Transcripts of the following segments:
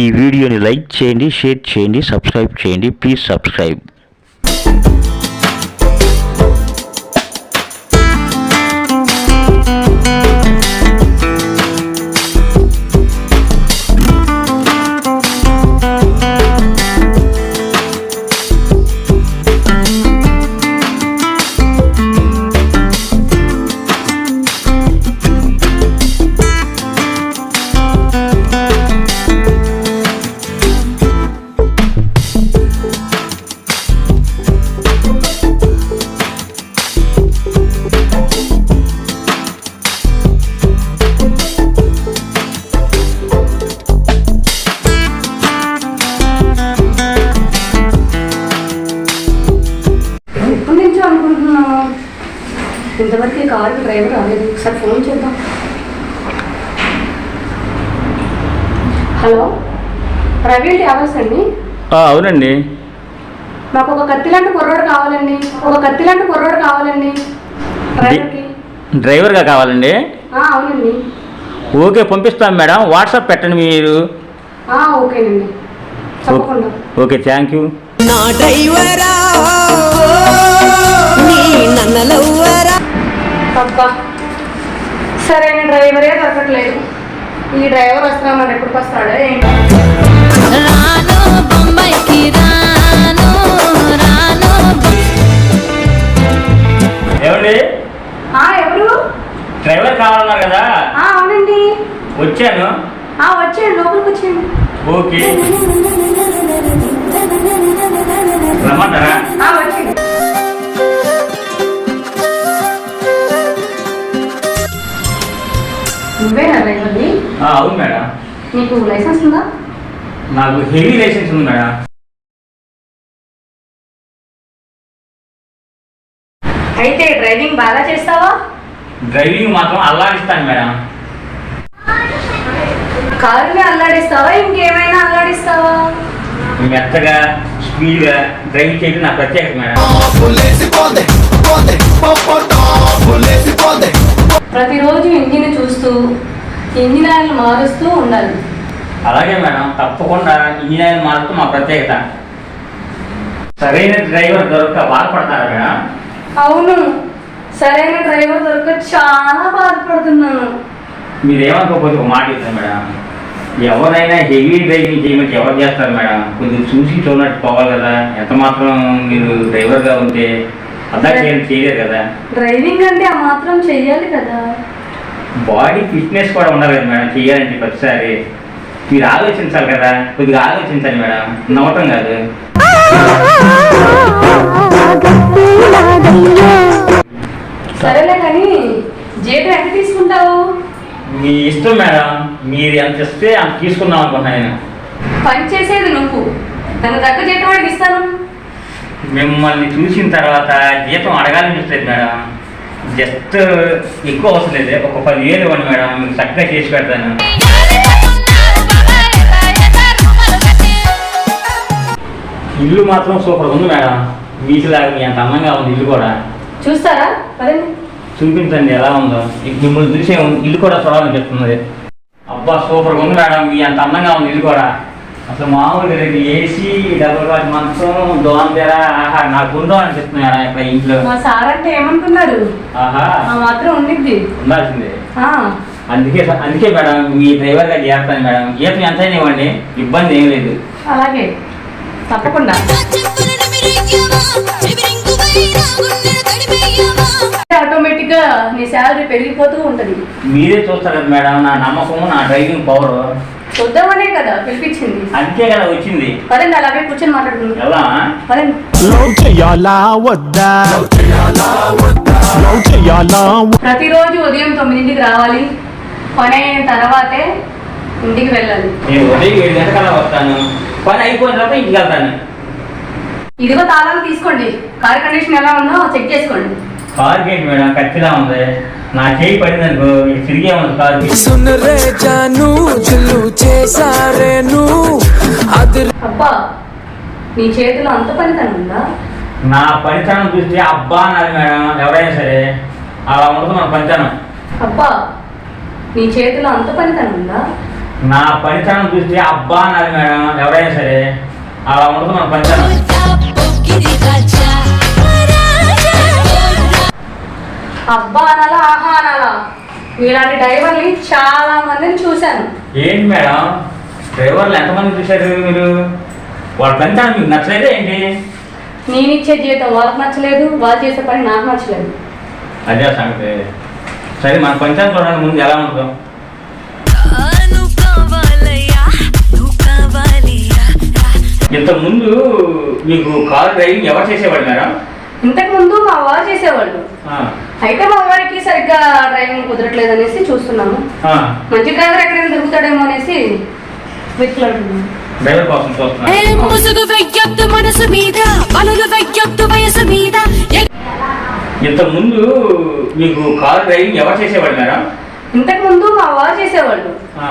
ఈ వీడియోని లైక్ చేయండి షేర్ చేయండి సబ్స్క్రైబ్ చేయండి. Please subscribe. ఇంతవరకు కారు డ్రైవర్ రాలేదు. ఒకసారి ఫోన్ చేద్దాం. హలో? రవి ట్రావెల్స్ అండి? అవునండి. మాకు ఒక కత్తి లాంటి కుర్రోడు కావాలండి. ఒక కత్తి లాంటి కుర్రోడు కావాలండి. డ్రైవర్కి. డ్రైవర్గా కావాలండి? ఆ, అవునండి. ఓకే పంపిస్తాం మేడం. వాట్సాప్ పెట్టండి మీరు. ఆ, ఓకేనండి. తప్పకుండా. Okay thank you. నా డ్రైవరా? నీ అబ్బా సరైన డ్రైవరే దొరకట్లేదు. ఈ డ్రైవర్ వస్తున్నా మరి ఎప్పటికి వస్తాడో ఏంటో. రాను బొంబాయికి రాను రాను ఏమండి? ఆ, ఎవరు? డ్రైవర్ కావాలన్నారు కదా? ఆ, అవునండి. వచ్చాను. ఆ, వచ్చేయండి లోపలికి వచ్చేయండి. ఓకే. రమ్మంటారా? ఆ, వచ్చేయండి. అవును మేడం. నీకు లైసెన్స్ ఉందా? నాకు హెవీ లైసెన్స్ ఉంది మేడం. అయితే డ్రైవింగ్ బాగా చేస్తావా? డ్రైవింగ్ మాత్రం అల్లాడిస్తాను మేడం. కారుని అల్లాడిస్తావా? ఇంకేమైనా అల్లాడిస్తావా? మెత్తగా స్పీడ్గా డ్రైవింగ్ చేయడం నా ప్రత్యేకత మేడం. ప్రతిరోజు ఇంజిన్ చూస్తూ ఇంజిన్ ఆయిల్ మారుస్తూ ఉండాలి. అలాగే మేడం తప్పకుండా ఇంజనీర్ మారుతూ మా ప్రత్యేకత. సరైన డ్రైవర్ దొరక బాధపడతారా మేడం? అవును సరైన డ్రైవర్ దొరక చాలా బాధపడుతున్నాను. మీరేమనుకోకపోతే ఒక మాట ఇస్తాను మేడం. ఎవరైనా హెవీ డ్రైవింగ్ చేయమంటే ఎవరు చేస్తారు మేడం? కొంచెం చూసి చూడనట్టు పోవాలి కదా. ఎంత మాత్రం మీరు డ్రైవర్గా ఉంటే డ్రైవింగ్ అంటే ఆ మాత్రం చెయ్యాలి కదా. బాడీ ఫిట్నెస్ కూడా ఉండాలి కదా మేడం చేయాలంటే ప్రతిసారి. మీరు ఆలోచించాలి కదా కొద్దిగా ఆలోచించాలి మేడం నవ్వటం కాదు. సరేలే కానీ జీతం ఎంత తీసుకుంటావు? మీ ఇష్టం మేడం మీరు ఎంత ఇస్తే అంత తీసుకుందాం అనుకుంటున్నాను నేను. పని చేసేది నువ్వు. నన్ను తగ్గ జీతం వాడికి ఇస్తాను. మిమ్మల్ని చూసిన తర్వాత జీతం అడగాలనిపిస్తుంది మేడం. జస్ట్ ఎక్కువ అవసరం లేదు. ఒక పదివేలు ఇవ్వండి మేడం. మీకు చక్కగా చేసి పెడతాను. ఇల్లు మాత్రం సూపర్ ఉంది మేడం. వీటిలాగా మీ అంత అందంగా ఉంది ఇల్లు కూడా. చూస్తారా? చూపించండి ఎలా ఉందో. మిమ్మల్ని చూసే ఇల్లు కూడా చూడాలనిపిస్తుంది అబ్బా సూపర్ ఉంది మేడం. మీ అంత అందంగా ఉంది ఇల్లు కూడా. అసలు మామూలుగా రేపు ఏసీ డబుల్ కాట్ మంచం దోన్ తెర ఆహా నాకు ఉందో అనిపిస్తుంది మేడం ఇక్కడ ఇంట్లో. మా సార్ అంటే ఏమనుకున్నారు ఆహా. ఆ మాత్రం ఉండిద్ది. ఉండాల్సిందే. అందుకే అందుకే మేడం మీ డ్రైవర్గా చేస్తాను మేడం. జీతం ఎంతైనా ఇవ్వండి ఇబ్బంది ఏం లేదు. అలాగే. తప్పకుండా. ఆటోమేటిక్గా నీ శాలరీ పెరిగిపోతూ ఉంటది. మీరే చూస్తారు కదా మేడం నా నమ్మకము నా డ్రైవింగ్ పవర్. చూద్దామనే కదా పిలిపించింది. అందుకే కదా వచ్చింది. పదండి అలాగే కూర్చొని మాట్లాడుకుందాం. ఎలా పదండి. లవ్ చేయాలా వద్దా? లవ్ చేయాలా ప్రతిరోజు ఉదయం తొమ్మిదింటికి రావాలి. పని అయిన తర్వాతే ఇంటికి వెళ్ళాలి. నేను ఉదయం ఏడు గంటకల్లా వస్తాను. పని అయిపోయిన తర్వాత ఇంటికి వెళ్తాను. ఇదిగో తాళాలు తీసుకోండి. కార్ కండిషన్ ఎలా ఉందో చెక్ చేసుకోండి. కార్ గేట్ మేడం కత్తిలా ఉంది. నా చేయి పడింది అనుకో ఇక తిరిగే ఉంది కారు సున్ రే జాను జుల్లు చేసారేను అది అబ్బా నీ చేతిలో అంత పనితనం ఉందా? నా పనితనం చూస్తే అబ్బా అన్నది మేడం ఎవరైనా సరే. అలా ఉండదు మన పనితనం. అబ్బా నీ చేతిలో అంత పనితనం ఉందా? నా పనితనం చూస్తే అబ్బా అన్నారు మేడం ఎవరైనా సరే. అలా ఉండదు మన పనితనం. అబ్బా అనాలా ఆహా అనాలా. ఇలాంటి డ్రైవర్ని చాలా మందిని చూశాను. ఏంటి మేడం? డ్రైవర్లు ఎంతమంది చూశారు మీరు? వాళ్ళ పనితనం మీకు నచ్చలేదా ఏంటి? నేను ఇచ్చే జీవితం వాళ్ళకి నచ్చలేదు వాళ్ళు చేసే పని నాకు నచ్చలేదు. అదే ఆ సంగతి. సరే మన పనితనం చూడండి ముందు ఎలా ఉంటుందో ఇంతకు ముందు మీకు కార్ డ్రైవింగ్ ఎవరు చేసేవాడు మేడం? ఇంతకు ముందు మా వారు చేసేవాళ్ళు. అయితే మా వారికి సరిగ్గా డ్రైవింగ్ కుదరట్లేదు అనేసి చూస్తున్నాము. ఆ, మంచి డ్రైవర్ ఎక్కడైనా దొరుకుతాడేమో అనేసి వెతులాడుతున్నాము డ్రైవర్ కోసం చూస్తున్నా ముసుగు వెయ్యొద్దు మనసు మీద పనులు వెయ్యొద్దు వయసు మీద. ఇంతకు ముందు మీకు కార్ డ్రైవింగ్ ఎవరు చేసేవాడు మేడం? ఇంతకు ముందు మా వారు చేసేవాళ్ళు. ఆ,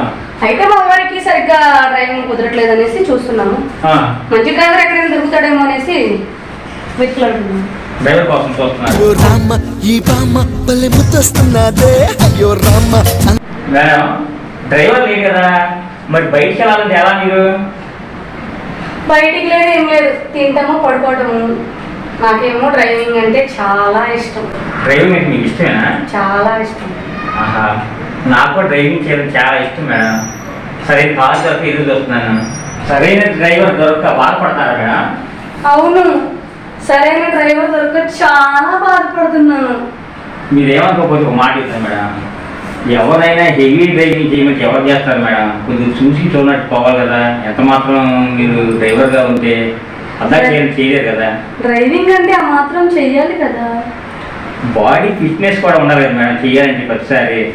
అయితే మా వారికి సరిగ్గా డ్రైవింగ్ కుదరట్లేదు అనేసి చూస్తున్నాము. ఆ, మంచి డ్రైవర్ ఎక్కడైనా దొరుకుతాడేమో అనేసి వెతులాడుతున్నాము డ్రైవర్ కోసం చూస్తున్నా అయ్యో రామ ఈ బామ్మ భలే ముద్దొస్తున్నదే. అయ్యో రామ మేడం డ్రైవర్ లేదు కదా. మరి బయటికి వెళ్ళాలంటే ఎలా మీరు? బయటికి లేదు ఏం లేదు. తింటాము పడుకోవటము. నాకేమో డ్రైవింగ్ అంటే చాలా ఇష్టం. డ్రైవింగ్ అంటే మీకు ఇష్టమేనా? చాలా ఇష్టం. ఆహా నాకు కూడా డ్రైవింగ్ చేయడం చాలా ఇష్టం మేడం. సరే కార్ దొరక ఎదురు చూస్తున్నాను. సరైన డ్రైవర్ దొరక బాధపడతారా మేడం? అవును. సరైన డ్రైవర్ దొరక చాలా బాధపడుతున్నాను. మీరేమనుకోకపోతే ఒక మాట చెప్తాను మేడం. ఎవరైనా హెవీ డ్రైవింగ్ చేయమంటే ఎవరు చేస్తారు మేడం? కొద్దిగా చూసి చూడనట్టు పోవాలి కదా. ఎంత మాత్రం మీరు డ్రైవర్గా ఉంటే చేయడం చేయలేరు కదా. డ్రైవింగ్ అంటే ఆ మాత్రం చెయ్యాలి కదా. బాడీ ఫిట్నెస్ కూడా ఉండాలి కదా మేడం చేయాలంటే ప్రతిసారి.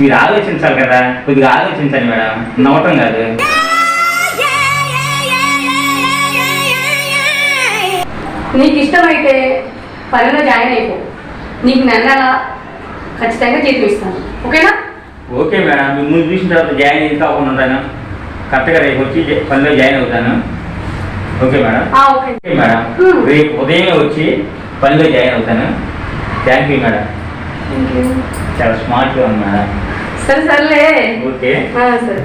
మీరు ఆలోచించాలి కదా. కొద్దిగా ఆలోచించాలి మేడం. నవ్వటం కాదు. నీకు ఇష్టమైతే పనిలో జాయిన్ అయిపో. నీకు నెల నెల ఖచ్చితంగా జీతం ఇస్తాను. ఓకేనా? Okay madam. మిమ్మల్ని చూసిన తర్వాత జాయిన్ అయ్యి కాకుండా ఉంటాను. కరెక్ట్గా రేపు వచ్చి పనిలో జాయిన్ అవుతాను. Okay madam? ఆ, ఓకే. Okay madam. రేపు ఉదయమే వచ్చి పనిలో జాయిన్ అవుతాను. Thank you madam. చాలా స్మార్ట్గా ఉంది మేడం. సరే సర్లే. ఓకే. ఆ, సరే.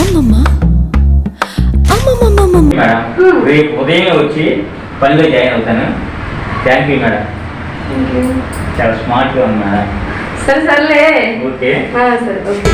అమ్మమ్మ. మేడం. Hmm. రేపు ఉదయమే వచ్చి పనిలో జాయిన్ అవుతాను. Thank you madam. చాలా స్మార్ట్గా ఉంది మేడం. సరే సర్లే. ఓకే సరే ఓకే.